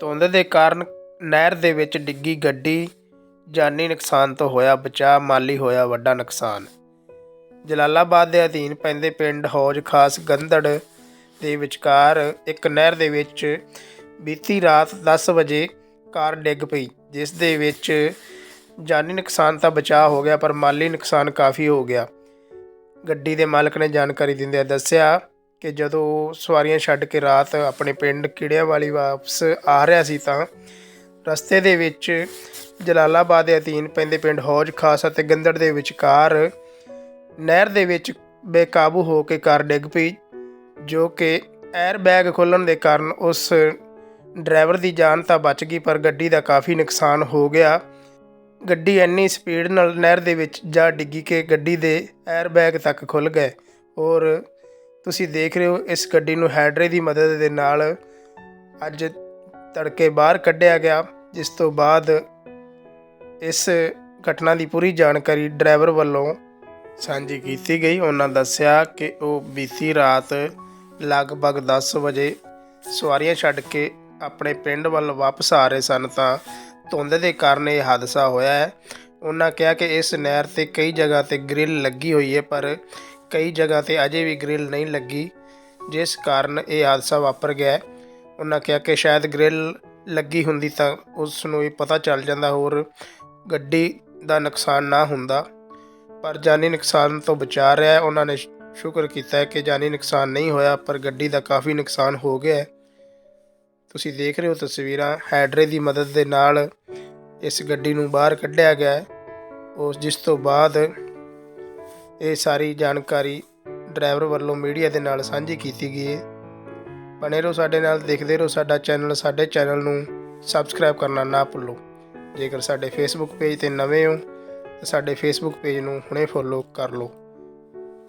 ਧੁੰਦ ਦੇ ਕਾਰਨ ਨਹਿਰ ਦੇ ਵਿੱਚ ਡਿੱਗੀ ਗੱਡੀ ਜਾਨੀ ਨੁਕਸਾਨ ਤੋਂ ਹੋਇਆ ਬਚਾਅ, ਮਾਲੀ ਹੋਇਆ ਵੱਡਾ ਨੁਕਸਾਨ। ਜਲਾਲਾਬਾਦ ਦੇ ਅਧੀਨ ਪੈਂਦੇ ਪਿੰਡ ਹੌਜ ਖਾਸ ਗੰਦੜ ਦੇ ਵਿਚਕਾਰ ਇੱਕ ਨਹਿਰ ਦੇ ਵਿੱਚ ਬੀਤੀ ਰਾਤ 10 ਵਜੇ ਕਾਰ ਡਿੱਗ ਪਈ, ਜਿਸ ਦੇ ਵਿੱਚ ਜਾਨੀ ਨੁਕਸਾਨ ਤਾਂ ਬਚਾਅ ਹੋ ਗਿਆ, ਪਰ ਮਾਲੀ ਨੁਕਸਾਨ ਕਾਫੀ ਹੋ ਗਿਆ। ਗੱਡੀ ਦੇ ਮਾਲਕ ਨੇ ਜਾਣਕਾਰੀ ਦਿੰਦਿਆਂ ਦੱਸਿਆ ਕਿ ਜਦੋਂ ਉਹ ਸਵਾਰੀਆਂ ਛੱਡ ਕੇ ਰਾਤ ਆਪਣੇ ਪਿੰਡ ਕਿੜਿਆਂ ਵਾਲੀ ਵਾਪਸ ਆ ਰਿਹਾ ਸੀ ਤਾਂ ਰਸਤੇ ਦੇ ਵਿੱਚ ਜਲਾਲਾਬਾਦ ਦੇ ਅਧੀਨ ਪੈਂਦੇ ਪਿੰਡ ਹੌਜ ਖਾਸ ਅਤੇ ਗੰਦੜ ਦੇ ਵਿਚਕਾਰ ਨਹਿਰ ਦੇ ਵਿੱਚ ਬੇਕਾਬੂ ਹੋ ਕੇ ਕਾਰ ਡਿੱਗ ਪਈ, ਜੋ ਕਿ 에ਅਰ ਬੈਗ ਖੁੱਲਣ ਦੇ ਕਾਰਨ ਉਸ ਡਰਾਈਵਰ ਦੀ ਜਾਨ ਤਾਂ ਬਚ ਗਈ, ਪਰ ਗੱਡੀ ਦਾ ਕਾਫੀ ਨੁਕਸਾਨ ਹੋ ਗਿਆ। ਗੱਡੀ ਇੰਨੀ ਸਪੀਡ ਨਾਲ ਨਹਿਰ ਦੇ ਵਿੱਚ ਜਾ ਡਿੱਗੀ ਕਿ ਗੱਡੀ ਦੇ 에ਅਰ ਬੈਗ ਤੱਕ ਖੁੱਲ ਗਏ ਔਰ ਤੁਸੀਂ ਦੇਖ ਰਹੇ ਹੋ ਇਸ ਗੱਡੀ ਨੂੰ ਹੈਡਰੇ ਦੀ ਮਦਦ ਦੇ ਨਾਲ ਅੱਜ ਤੜਕੇ ਬਾਹਰ ਕੱਢਿਆ ਗਿਆ, ਜਿਸ ਤੋਂ ਬਾਅਦ ਇਸ ਘਟਨਾ ਦੀ ਪੂਰੀ ਜਾਣਕਾਰੀ ਡਰਾਈਵਰ ਵੱਲੋਂ ਸਾਂਝੀ ਕੀਤੀ ਗਈ। ਉਹਨਾਂ ਦੱਸਿਆ ਕਿ ਉਹ ਬੀਤੀ ਰਾਤ ਲਗਭਗ 10 ਵਜੇ ਸਵਾਰੀਆਂ ਛੱਡ ਕੇ ਆਪਣੇ ਪਿੰਡ ਵੱਲ ਵਾਪਸ ਆ ਰਹੇ ਸਨ, ਤਾਂ ਧੁੰਦ ਦੇ ਕਾਰਨ ਇਹ ਹਾਦਸਾ ਹੋਇਆ ਹੈ। ਉਹਨਾਂ ਕਿਹਾ ਕਿ ਇਸ ਨਹਿਰ ਤੇ ਕਈ ਜਗ੍ਹਾ ਤੇ ਗ੍ਰਿਲ ਲੱਗੀ ਹੋਈ ਹੈ, ਪਰ ਕਈ ਜਗ੍ਹਾ ਤੇ ਅਜੇ ਵੀ ਗ੍ਰਿਲ ਨਹੀਂ ਲੱਗੀ, ਜਿਸ ਕਾਰਨ ਇਹ ਹਾਦਸਾ ਵਾਪਰ ਗਿਆ ਉਹਨਾਂ ਕਿਹਾ ਕਿ ਸ਼ਾਇਦ ਗ੍ਰਿਲ ਲੱਗੀ ਹੁੰਦੀ ਤਾਂ ਉਸ ਨੂੰ ਇਹ ਪਤਾ ਚੱਲ ਜਾਂਦਾ, ਹੋਰ ਗੱਡੀ ਦਾ ਨੁਕਸਾਨ ਨਾ ਹੁੰਦਾ। ਪਰ ਜਾਨੀ ਨੁਕਸਾਨ ਤੋਂ ਬਚਾ ਰਿਹਾ ਉਹਨਾਂ ਨੇ ਸ਼ੁਕਰ ਕੀਤਾ ਕਿ ਜਾਨੀ ਨੁਕਸਾਨ ਨਹੀਂ ਹੋਇਆ, ਪਰ ਗੱਡੀ ਦਾ ਕਾਫੀ ਨੁਕਸਾਨ ਹੋ ਗਿਆ ਤੁਸੀਂ ਦੇਖ ਰਹੇ ਹੋ ਤਸਵੀਰਾਂ। ਹੈਡਰੇ ਦੀ ਮਦਦ ਦੇ ਨਾਲ ਇਸ ਗੱਡੀ ਨੂੰ ਬਾਹਰ ਕੱਢਿਆ ਗਿਆ ਉਸ ਜਿਸ ਤੋਂ ਬਾਅਦ ਇਹ ਸਾਰੀ ਜਾਣਕਾਰੀ ਡਰਾਈਵਰ ਵੱਲੋਂ ਮੀਡੀਆ ਦੇ ਨਾਲ ਸਾਂਝੀ ਕੀਤੀ ਗਈ ਹੈ। ਬਣੇ ਰਹੋ ਸਾਡੇ ਨਾਲ, ਦੇਖਦੇ ਰਹੋ ਸਾਡਾ ਚੈਨਲ, ਸਾਡੇ ਚੈਨਲ ਨੂੰ ਸਬਸਕ੍ਰਾਈਬ ਕਰਨਾ ਨਾ ਭੁੱਲੋ। ਜੇਕਰ ਸਾਡੇ ਫੇਸਬੁੱਕ ਪੇਜ ਤੇ ਨਵੇਂ ਹੋ, ਤਾਂ ਸਾਡੇ ਫੇਸਬੁੱਕ ਪੇਜ ਨੂੰ ਹੁਣੇ ਫੋਲੋ ਕਰ ਲਓ।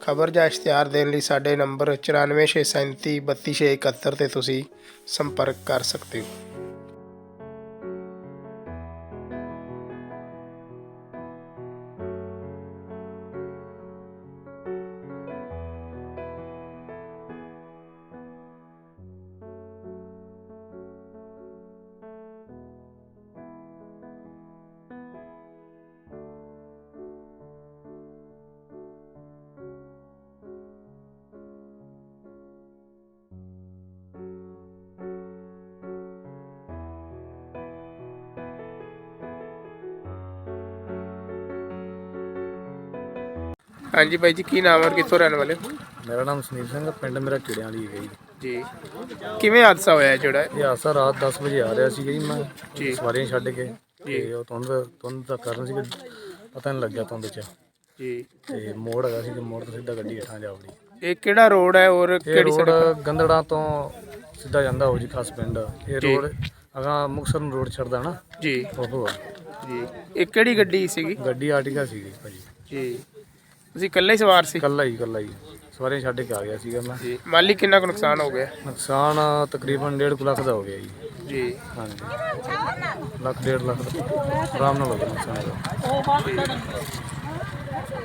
ਖਬਰ ਜਾਂ ਇਸ਼ਤਿਹਾਰ ਦੇਣ ਲਈ ਸਾਡੇ ਨੰਬਰ 9467332671 ਤੇ ਤੁਸੀਂ ਸੰਪਰਕ ਕਰ ਸਕਦੇ ਹੋ। ਹਾਂਜੀ ਬਾਈ ਜੀ ਕੀ ਨਾਮ ਹੈ ਔਰ ਕਿੱਥੋਂ ਰਹਿਣ ਵਾਲੇ ਹੋ? ਮੇਰਾ ਨਾਮ ਸੁਨੀਲ ਸਿੰਘ ਹੈ, ਪਿੰਡ ਮੇਰਾ ਕਿੜਿਆਂ ਵਾਲੀ ਹੈ ਜੀ। ਜੀ। ਕਿਵੇਂ ਹਾਦਸਾ ਹੋਇਆ ਜਿਹੜਾ? ਇਹ ਹਾਦਸਾ ਰਾਤ 10 ਵਜੇ ਆ ਰਿਹਾ ਸੀ ਜੀ ਮੈਂ। ਜੀ। ਸਵਾਰੀਆਂ ਛੱਡ ਕੇ ਜੀ। ਤੇ ਉਹ ਧੁੰਦ ਧੁੰਦ ਦਾ ਕਾਰਨ ਸੀ ਕਿ ਪਤਾ ਨਹੀਂ ਲੱਗਿਆ ਧੁੰਦ ਚ। ਜੀ। ਤੇ ਮੋੜ ਹੈਗਾ ਸੀ ਕਿ ਮੋੜ ਤੋਂ ਸਿੱਧਾ ਗੱਡੀ ਹੇਠਾਂ ਜਾ ਵੜੀ। ਇਹ ਕਿਹੜਾ ਰੋਡ ਹੈ ਔਰ ਇਹ ਕਿਹੜੀ ਰੋਡ ਸੜਕ ਗੰਦੜਾਂ ਤੋਂ ਸਿੱਧਾ ਜਾਂਦਾ ਹੋ ਜੀ ਖਾਸ ਪਿੰਡ। ਇਹ ਰੋਡ ਅਗਾ ਮੁਕਸਰ ਨੂੰ ਰੋਡ ਛੱਡਦਾ ਨਾ। ਜੀ। ਉਹ ਆ। ਜੀ। ਇਹ ਕਿਹੜੀ ਗੱਡੀ ਸੀਗੀ? ਗੱਡੀ ਆਰਟੀਕਾ ਸੀਗੀ ਭਾਜੀ। ਜੀ। ਤੁਸੀਂ ਇਕੱਲੇ ਹੀ ਸਵਾਰ ਸੀ? ਕੱਲਾ ਹੀ ਕੱਲਾ ਹੀ। ਸਵਾਰੀਆਂ ਛੱਡ ਕੇ ਆ ਗਿਆ ਸੀਗਾ ਮੈਂ। ਜੀ। ਮਾਲੀ ਕਿੰਨਾ ਕੁ ਨੁਕਸਾਨ ਹੋ ਗਿਆ? ਨੁਕਸਾਨ ਤਕਰੀਬਨ 1.5 ਲੱਖ ਦਾ ਹੋ ਗਿਆ ਜੀ। ਜੀ। ਹਾਂਜੀ। ਲੱਖ ਡੇਢ ਲੱਖ ਦਾ। ਆਰਾਮ ਨਾਲ ਹੋ ਗਿਆ ਨੁਕਸਾਨ। ਇਹਦਾ।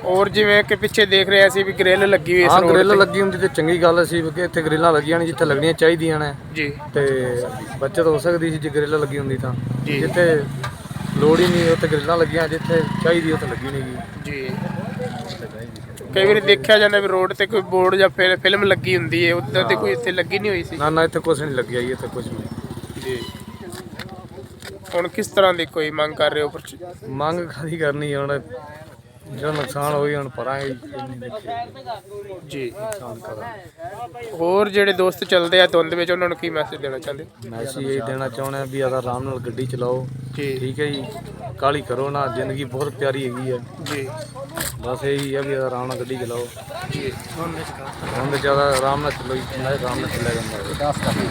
ਔਰ ਜਿਵੇਂ ਕਿ ਪਿੱਛੇ ਦੇਖ ਰਿਹਾ ਸੀ ਵੀ ਗ੍ਰਿਲ ਲੱਗੀ ਹੋਈ ਇਸ ਰੋਡ ਗ੍ਰਿਲ ਲੱਗੀ ਹੁੰਦੀ ਤੇ ਚੰਗੀ ਗੱਲ ਸੀ ਕਿ ਇੱਥੇ ਗ੍ਰਿਲਾਂ ਲੱਗੀਆਂ ਨੇ ਜਿੱਥੇ ਲੱਗਣੀਆਂ ਚਾਹੀਦੀਆਂ ਨੇ। ਜੀ। ਤੇ ਬੱਚਤ ਹੋ ਸਕਦੀ ਸੀ ਜੇ ਗ੍ਰਿਲ ਲੱਗੀ ਹੁੰਦੀ ਤਾਂ। ਜੀ। ਜਿੱਥੇ ਲੋੜ ਹੀ ਨਹੀਂ ਉੱਥੇ ਗ੍ਰਿਲਾਂ ਲੱਗੀਆਂ ਜਿੱਥੇ ਚਾਹੀਦੀ ਉੱਥੇ ਲੱਗੀ ਨਹੀਂ ਜੀ। ਕਈ ਵਾਰੀ ਦੇਖਿਆ ਜਾਂਦਾ ਵੀ ਰੋਡ ਤੇ ਕੋਈ ਬੋਰਡ ਜਾਂ ਫਿਰ ਫਿਲਮ ਲੱਗੀ ਹੁੰਦੀ ਹੈ ਉਧਰ ਤੇ ਕੋਈ ਇੱਥੇ ਲੱਗੀ ਨਹੀਂ ਹੋਈ ਸੀ। ਨਾ ਨਾ ਇੱਥੇ ਕੁਝ ਨਹੀਂ ਲੱਗਿਆ ਜੀ ਇੱਥੇ ਕੁਝ ਨਹੀਂ। ਜੀ। ਹੁਣ ਕਿਸ ਤਰ੍ਹਾਂ ਦੀ ਕੋਈ ਮੰਗ ਕਰ ਰਹੇ ਹੋ? ਪਰ ਮੰਗ ਕਾਦੀ ਕਰਨੀ ਹੁਣ ਜਿਹੜਾ ਨੁਕਸਾਨ ਹੋਈ ਹੁਣ ਪਰਾਂਗੇ ਜੀ, ਜੀ। ਨੁਕਸਾਨ ਕਰਾਂ ਹੋਰ ਜਿਹੜੇ ਦੋਸਤ ਚੱਲਦੇ ਆ ਧੁੰਦ ਵਿੱਚ ਉਹਨਾਂ ਨੂੰ ਕੀ ਮੈਸੇਜ ਦੇਣਾ ਚਾਹੁੰਦੇ? ਮੈਸੇਜ ਇਹ ਦੇਣਾ ਚਾਹੁੰਦੇ ਆ ਵੀ ਆਦਾ ਆਰਾਮ ਨਾਲ ਗੱਡੀ ਚਲਾਓ। ਜੀ। ਠੀਕ ਹੈ ਜੀ। ਕਾਲੀ ਕਰੋ ਨਾ ਜ਼ਿੰਦਗੀ ਬਹੁਤ ਪਿਆਰੀ ਹੈਗੀ ਹੈ ਜੀ। ਬਸ ਇਹੀ ਹੈ ਵੀ ਆਰਾਮ ਨਾਲ ਗੱਡੀ ਚਲਾਓ। ਜੀ। ਹੁਣ ਜ਼ਿਆਦਾ ਆਰਾਮ ਨਾਲ ਚੱਲੋ ਜੀ ਨਾਲੇ ਆਰਾਮ ਨਾਲ ਚੱਲਿਆ ਜਾਂਦਾ। ਹੈ